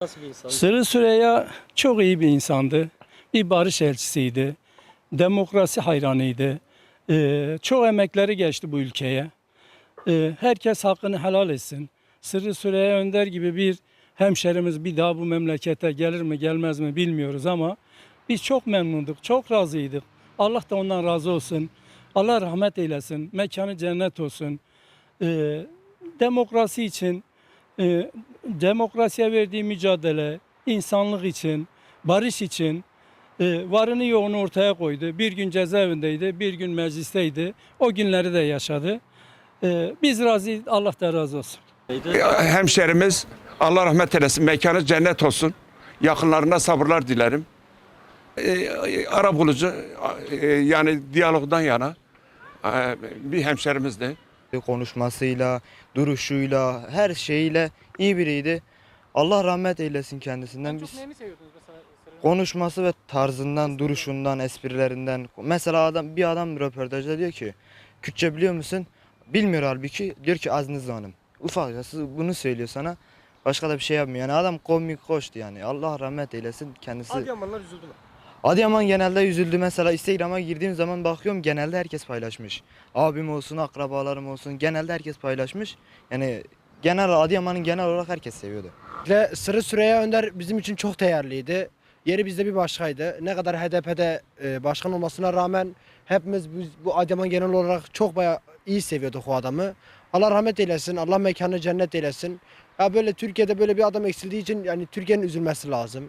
Nasıl bir insan? Sırrı Süreyya çok iyi bir insandı. Bir barış elçisiydi. Demokrasi hayranıydı. Ee, çok emekleri geçti bu ülkeye. Ee, herkes hakkını helal etsin. Sırrı Süreyya Önder gibi bir hemşerimiz bir daha bu memlekete gelir mi gelmez mi bilmiyoruz ama biz çok memnunduk, çok razıydık. Allah da ondan razı olsun. Allah rahmet eylesin. Mekanı cennet olsun. Ee, demokrasi için e, demokrasiye verdiği mücadele, insanlık için, barış için e, varını yoğunu ortaya koydu. Bir gün cezaevindeydi, bir gün meclisteydi. O günleri de yaşadı. E, biz razıyız, Allah da razı olsun. hemşerimiz Allah rahmet eylesin. Mekanı cennet olsun. Yakınlarına sabırlar dilerim. Ee, ara bulucu e, yani diyalogdan yana e, bir hemşerimizdi. Konuşmasıyla, duruşuyla, her şeyiyle iyi biriydi. Allah rahmet eylesin kendisinden. Biz neyini seviyordunuz mesela? konuşması ve tarzından, duruşundan, esprilerinden. Mesela adam bir adam röportajda diyor ki, Kürtçe biliyor musun? Bilmiyor halbuki. Diyor ki Aznız Hanım. Ufakçası bunu söylüyor sana. Başka da bir şey yapmıyor. Yani adam komik koştu yani. Allah rahmet eylesin kendisi. Adıyamanlar üzüldü mü? Adıyaman genelde üzüldü mesela Instagram'a girdiğim zaman bakıyorum genelde herkes paylaşmış. Abim olsun, akrabalarım olsun genelde herkes paylaşmış. Yani genel Adıyaman'ın genel olarak herkes seviyordu. Ve Sırrı Süreyya Önder bizim için çok değerliydi. Yeri bizde bir başkaydı. Ne kadar HDP'de e, başkan olmasına rağmen hepimiz biz, bu Adıyaman genel olarak çok bayağı iyi seviyorduk o adamı. Allah rahmet eylesin, Allah mekanı cennet eylesin. Ya böyle Türkiye'de böyle bir adam eksildiği için yani Türkiye'nin üzülmesi lazım.